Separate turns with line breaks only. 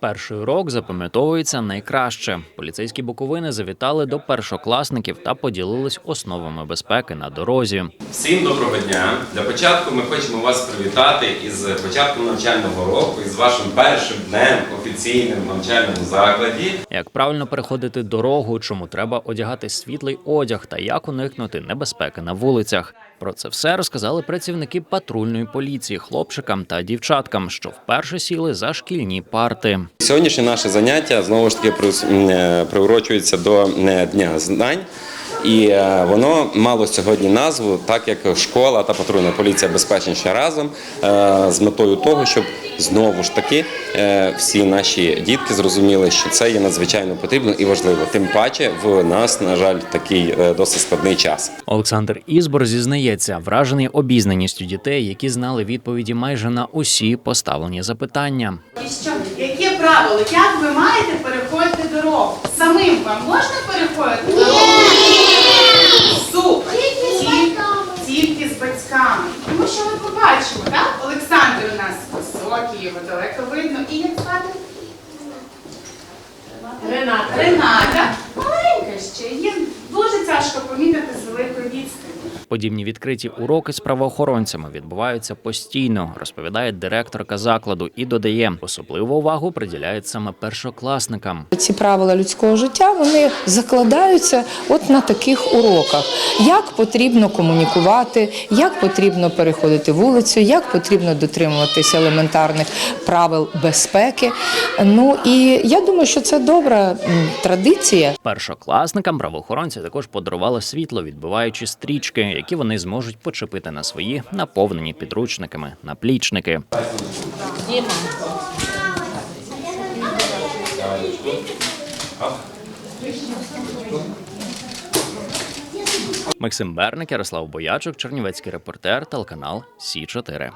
Перший урок запам'ятовується найкраще. Поліцейські буковини завітали до першокласників та поділились основами безпеки на дорозі.
Всім доброго дня. Для початку ми хочемо вас привітати із початком навчального року і з вашим першим днем офіційним в навчальному закладі.
Як правильно переходити дорогу, чому треба одягати світлий одяг та як уникнути небезпеки на вулицях. Про це все розказали працівники патрульної поліції хлопчикам та дівчаткам, що вперше сіли за шкільні парти.
Сьогоднішнє наше заняття знову ж таки е, приурочується до е, Дня знань. І е, воно мало сьогодні назву, так як школа та патрульна поліція безпечніше разом е, з метою того, щоб знову ж таки е, всі наші дітки зрозуміли, що це є надзвичайно потрібно і важливо. Тим паче в нас, на жаль, такий досить складний час.
Олександр Ізбор зізнається, вражений обізнаністю дітей, які знали відповіді майже на усі поставлені запитання.
І що? Яке правило? Як ви маєте переходити дорогу? Самим вам можна переходити дорогу? Супер! Тільки, тільки з батьками. Тому що ми побачимо, так? Олександр у нас високий, його далеко видно. І як звати? Рената. Рената. Маленька ще. Їм дуже тяжко помітити з великої.
Подібні відкриті уроки з правоохоронцями відбуваються постійно, розповідає директорка закладу і додає, особливу увагу приділяють саме першокласникам.
Ці правила людського життя вони закладаються от на таких уроках. Як потрібно комунікувати, як потрібно переходити вулицю, як потрібно дотримуватися елементарних правил безпеки. Ну і я думаю, що це добра традиція.
Першокласникам правоохоронці також подарували світло, відбиваючи стрічки, які вони зможуть почепити на свої наповнені підручниками наплічники. Максим Берник, Ярослав Боячок, Чернівецький репортер, телеканал Сі 4